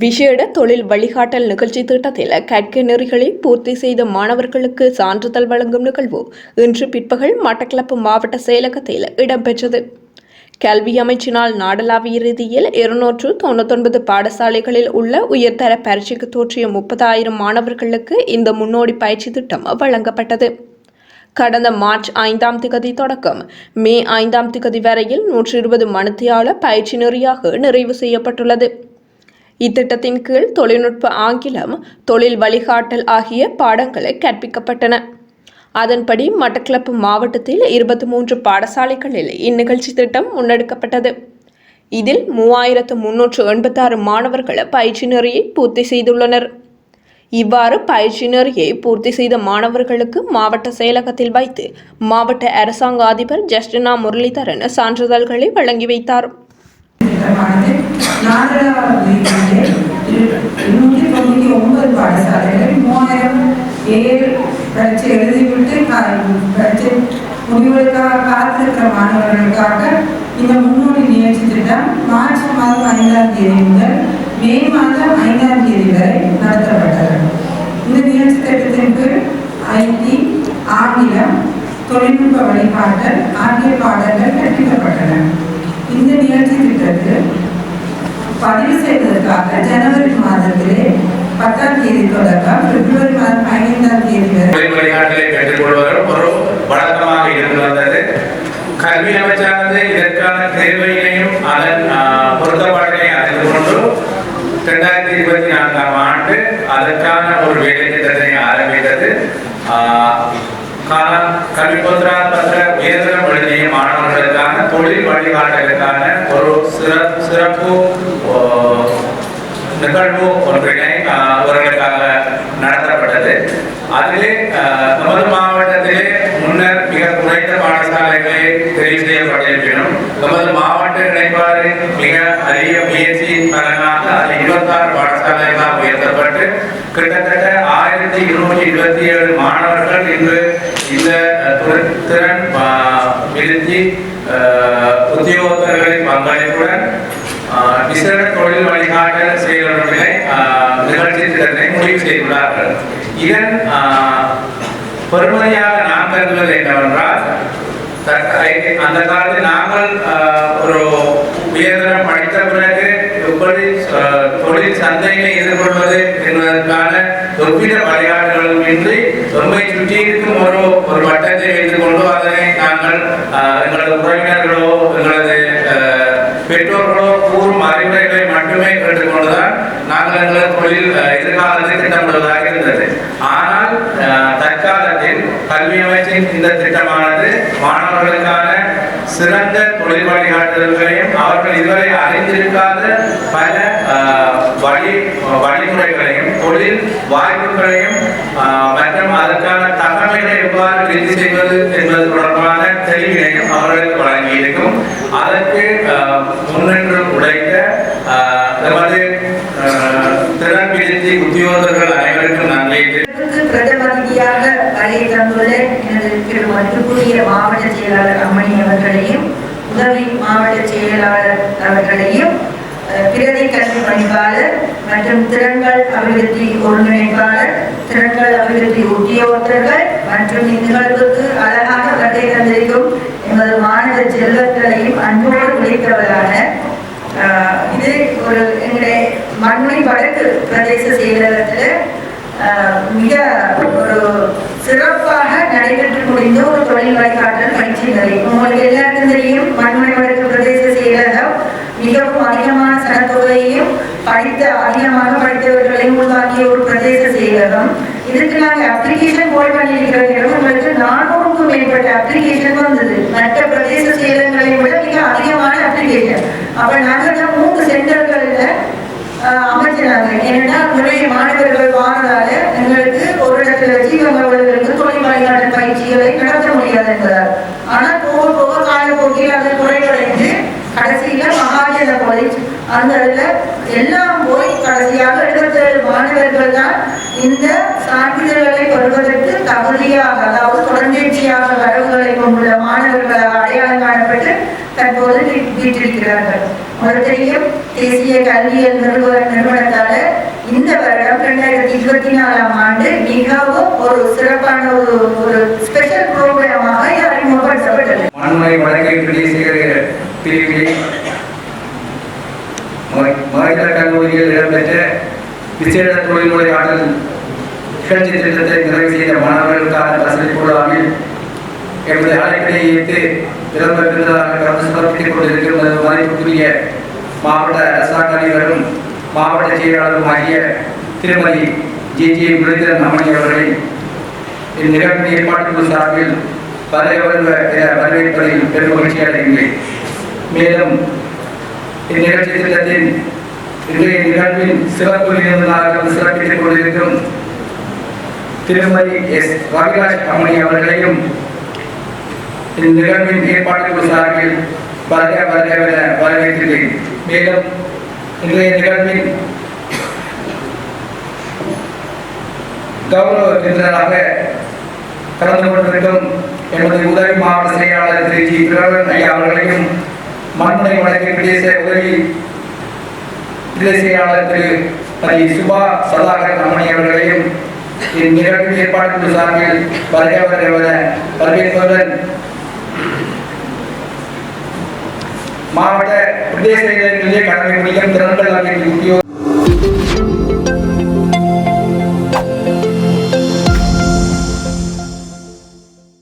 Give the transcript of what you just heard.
விசேட தொழில் வழிகாட்டல் நிகழ்ச்சி திட்டத்தில் கற்க நெறிகளை பூர்த்தி செய்த மாணவர்களுக்கு சான்றிதழ் வழங்கும் நிகழ்வு இன்று பிற்பகல் மட்டக்களப்பு மாவட்ட செயலகத்தில் இடம்பெற்றது. கல்வி அமைச்சினால் நாடளாவிய ரீதியில் இருநூற்று தொண்ணூத்தொன்பது பாடசாலைகளில் உள்ள உயர்தர பரீட்சைக்கு தோற்றிய முப்பதாயிரம் மாணவர்களுக்கு இந்த முன்னோடி பயிற்சி திட்டம் வழங்கப்பட்டது. கடந்த மார்ச் ஐந்தாம் திகதி தொடக்கம் மே ஐந்தாம் திகதி வரையில் நூற்றி இருபது மணித்தியால பயிற்சி நெறியாக நிறைவு செய்யப்பட்டுள்ளது. இத்திட்டத்தின் கீழ் தொழில்நுட்ப ஆங்கிலம் தொழில் வழிகாட்டல் ஆகிய பாடங்களை கற்பிக்கப்பட்டன. அதன்படி மட்டக்களப்பு மாவட்டத்தில் இருபத்தி மூன்று பாடசாலைகளில் இந்நிகழ்ச்சி திட்டம் முன்னெடுக்கப்பட்டது. இதில் மூவாயிரத்து முன்னூற்று எண்பத்தாறு மாணவர்கள் பயிற்சி நெறியை பூர்த்தி செய்துள்ளனர். இவ்வாறு பயிற்சி நெறியை பூர்த்தி செய்த மாணவர்களுக்கு மாவட்ட செயலகத்தில் வைத்து மாவட்ட அரசாங்க அதிபர் ஜஸ்டினா முரளிதரன் சான்றிதழ்களை வழங்கி வைத்தார். திட்டமானது நான்காவது நூற்றி தொண்ணூற்றி ஒன்பது பாடசாலைகள் மூவாயிரம் ஏழு பரீட்சை எழுதிவிட்டு கா- பரீட்சை முடிவுகளுக்காக காத்திருக்கிற மாணவர்களுக்காக இந்த முன்னோடி நிகழ்ச்சி திட்டம் மார்ச் மாதம் ஐந்தாம் தேதி முதல் மே மாதம் ஐந்தாம் தேதி வரை நடத்தப்பட்டது. இந்த நிகழ்ச்சி திட்டத்தின் கீழ் ஐடி ஆங்கிலம் தொழில்நுட்ப வழிகாட்டல் ஆகிய பாடங்கள் கற்பிக்கப்பட்டன இந்த நிகழ்ச்சி திட்டத்தில் பதிவு செய்வதற்காக ஜனவரி மாதத்திலே பத்தாம் தேதி தொடக்கம் பிப்ரவரி மாதம் பதினைந்தாம் தேதி வரை தொழில் வழிகாட்டலை பெற்றுக்கொள்வதும் ஒரு வழக்கமாக இருந்து வந்தது கல்வி அமைச்சரானது இதற்கான தேவையினையும் அதன் ஆஹ், பொருத்தப்பாட்டினையும் அறிந்து கொண்டு இரண்டாயிரத்தி இருபத்தி நான்காம் ஆண்டு அதற்கான ஒரு வேலை திட்டத்தை ஆரம்பித்தது. கல்வி கால- பத்திர உயர்தரம் எழுதிய மாணவர்களுக்கான தொழில் வழிகாட்டலுக்கான ஒரு சிறப்பு நிகழ்வு ஒன்றினை அவர்களுக்காக நடத்தப்பட்டது. அதிலே நமது மாவட்ட பாடசாலைகளை தெரிவு செய்யப்பட்டிருப்பினும் நமது மாவட்ட இணைப்பாறு மிக அரிய முயற்சி பலனாக அது இருபத்தாறு பாடசாலைகளாக உயர்த்தப்பட்டு கிட்டத்தட்ட ஆயிரத்தி இருநூற்றி இருபத்தி ஏழு மாணவர்கள் இன்று இந்த திறன் விருத்தி உத்தியோகத்தர்களின் பங்களிப்புடன் ஆஹ் விசேட தொழில் வழிகாட்டல் செயல்களை நிகழ்ச்சி திட்டத்தை முடிவு செய்துள்ளார்கள். இதன் ஆஹ், பெருமதியாக நாம் கருதுவது என்னவென்றால் அந்த காலத்தில் நாங்கள் ஒரு உயர்தரம் படித்த பிறகு எப்படி தொழில் சந்தையினை எதிர்கொள்வது என்பதற்கான ஒப்பிட வழிகாட்டுகளும் இன்றி நம்மை சுற்றி இருக்கும் ஒரு ஒரு வட்டத்தை வைத்துக் அதனை நாங்கள் எங்களது உறவினர்களோ எங்களது பெற்றோர்களோ கூறும் அறிவுரைகளை மட்டுமே கேட்டுக்கொண்டுதான் நாங்கள் எங்களது தொழில் எதிர்காலத்தை திட்டமிடுவதாக இருந்தது. கல்வி அமைச்சின் இந்த திட்டமானது மாணவர்களுக்கான சிறந்த தொழில் வழிகாட்டுதல்களையும் அவர்கள் இதுவரை அறிந்திருக்காத பல வழி வழிமுறைகளையும் தொழில் வாய்ப்புகளையும் மற்றும் அதற்கான தகவல்களை எவ்வாறு விருத்தி செய்வது என்பது தொடர்பான தெளிவினையும் அவர்களுக்கு வழங்கியிருக்கும். அதற்கு முன்னின்று உழைத்த அஹ், நமது திறன் விருத்தி உத்தியோகர்கள் அனைவருக்கும் நன்றி. திரு மாவட்ட செயலாளர் அம்மணி அவர்களையும் உதவி மாவட்ட செயலாளர் அவர்களையும் பிரதி கல்வி பணிப்பாளர் மற்றும் திறன்கள் அபிவிருத்தி ஒருங்கிணைப்பாளர் திறன்கள் அபிவிருத்தி உத்தியோகத்தர்கள் மற்றும் நிகழ்வுக்கு அழகாக வருகை தந்திருக்கும் எமது மாநில செல்வர்களையும் அன்போடு விழித்தவரான ஆஹ் இது ஒரு எங்களுடைய மண்மை வடக்கு பிரதேச செயலகத்தில் ஆஹ் மிக ஒரு சிறப்பாக நடைபெற்று வழிகாட்டல் பயிற்சிகளை. உங்களுக்கு எல்லாருக்கும் தெரியும் மண்மொழி வடக்கு பிரதேச செயலகம் மிகவும் அதிகமான சனத்தொகையையும் படித்த அதிகமாக படித்தவர்களையும் உருவாக்கிய ஒரு பிரதேச செயலகம். இதுக்கு நாங்கள் அப்ளிகேஷன் போய் பண்ணியிருக்கிற உங்களுக்கு நானூறுக்கும் மேற்பட்ட அப்ளிகேஷன் வந்தது. மற்ற பிரதேச செயலகங்களை விட மிக அதிகமான அப்ளிகேஷன் அப்ப நாங்க தான் மூன்று சென்டர்கள்ல அமைச்சினாங்க ஏன்னா நிறைய மாணவர்கள் வாரதால எங்களுக்கு ஒரு இடத்துல வச்சு இவங்க அவர்களுக்கு தொழில் வழிகாட்டு பயிற்சிகளை நடத்த முடியாது என்பதால் ஆனா போக போக காலப்போக்கில் அது குறைவடைந்து கடைசியில மகாஜன காலேஜ் அந்த இதுல எல்லாம் போய் கடைசியாக எழுபத்தேழு மாணவர்கள் தான் இந்த சான்றிதழ்களை பெறுவதற்கு தகுதியாக அதாவது தொடர்ந்தேர்ச்சியாக வரவுகளை கொண்டுள்ள மாணவர்களாக அடையாளம் காணப்பட்டு தற்போது வீ- வீற்றிருக்கிறார்கள் தேசிய கல்வியல் நிறுவன நிறுவனத்தால இந்த வருடம் ரெண்டாயிரத்தி இருபத்தி நாலாம் ஆண்டு மிகவும் ஒரு சிறப்பான ஒரு ஒரு ஸ்பெஷல் ப்ரோக்ராமாக அறிமுகப்படுத்தப்பட்டது. மண்முனை வழக்கை பிரதேசிக பிரிவில் மகளிர கல்லூரியில் இடம்பெற்ற விசேட தொழில்முறை ஆற்றல் நிகழ்ச்சி திட்டத்தை நிறைவு செய்த மாணவர்களுக்கான வசதி குழாவில் எமது அழைப்பினை ஏற்று விளம்பர விருதாக கலந்து சிறப்பித்துக் மதிப்புக்குரிய மாவட்ட அரசாங்கரும் மாவட்ட செயலாளருமாகிய திருமதி ஜி ஜி முரளிதரன் அம்மணி அவர்களின் இந்நிகழ்வின் ஏற்பாட்டுக்குழு சார்பில் வரவேற்ப வரவேற்பதில் பெரும் மகிழ்ச்சி அடைகின்றேன். மேலும் இந்நிகழ்ச்சி திட்டத்தின் இன்றைய நிகழ்வின் சிறப்பு விருந்தினராக சிறப்பித்துக் கொண்டிருக்கும் திருமதி எஸ். ரவிராஜ் அம்மணி அவர்களையும் இந்நிகழ்வின் ஏற்பாட்டுக்குழு சார்பில் வரவேற்கிறேன் மேலும் இன்றைய நிகழ்வின் கௌரவ விருந்தினராக கலந்து கொண்டிருக்கும் எனது உதவி மாவட்ட செயலாளர் திரு ஜி. பிரவன் ஐயா அவர்களையும் மண்முனை வழக்கு பிரதேச உதவி பிரதேச செயலாளர் திரு பதி சுபா சதாகர் அம்மணி அவர்களையும் இந்நிகழ்வு ஏற்பாடு சார்பில் வருக வருகிற வரவேற்புடன் மாவட்ட பிரதேச இளைஞர்களே கடமை புரியும் திறன்கள் அமைப்பு உத்தியோக